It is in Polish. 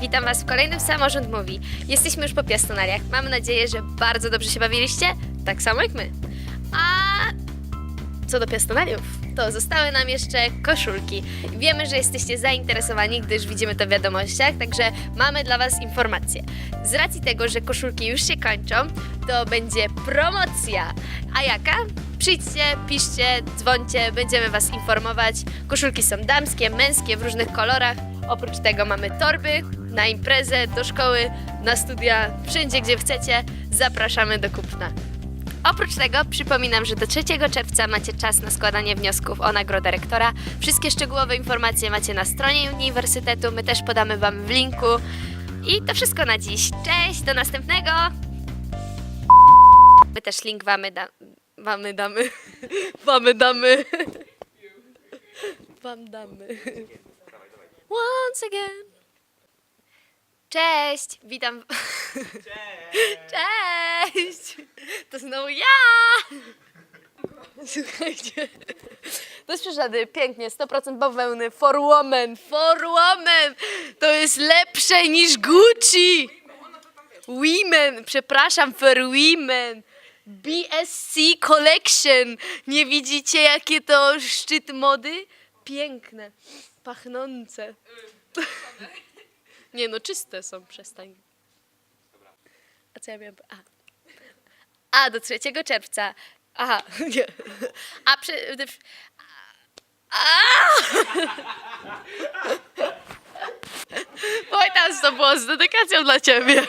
Witam Was w kolejnym Samorząd Mówi. Jesteśmy już po piastonariach. Mam nadzieję, że bardzo dobrze się bawiliście, tak samo jak my. A co do piastonariów, to zostały nam jeszcze koszulki. Wiemy, że jesteście zainteresowani, gdyż widzimy to w wiadomościach, także mamy dla Was informacje. Z racji tego, że koszulki już się kończą, to będzie promocja. A jaka? Przyjdźcie, piszcie, dzwońcie, będziemy Was informować. Koszulki są damskie, męskie, w różnych kolorach. Oprócz tego mamy torby na imprezę, do szkoły, na studia, wszędzie gdzie chcecie. Zapraszamy do kupna. Oprócz tego przypominam, że do 3 czerwca macie czas na składanie wniosków o nagrodę rektora. Wszystkie szczegółowe informacje macie na stronie uniwersytetu, my też podamy Wam w linku. I to wszystko na dziś. Cześć, do następnego! My też link Wamy, da wamy damy. Wamy damy. Wam damy. Once again. Cześć, witam. Cześć! To znowu ja! Słuchajcie, bez przesady, pięknie, 100% bawełny, for woman, for woman! To jest lepsze niż Gucci! Women, przepraszam, for women! BSC Collection! Nie widzicie, jakie to szczyt mody? Piękne, pachnące. Nie no, czyste są, przestań. A co ja miałam... A. A, do 3 czerwca. Aha, nie. A przy... A! Wojtas, to było z dedykacją dla ciebie.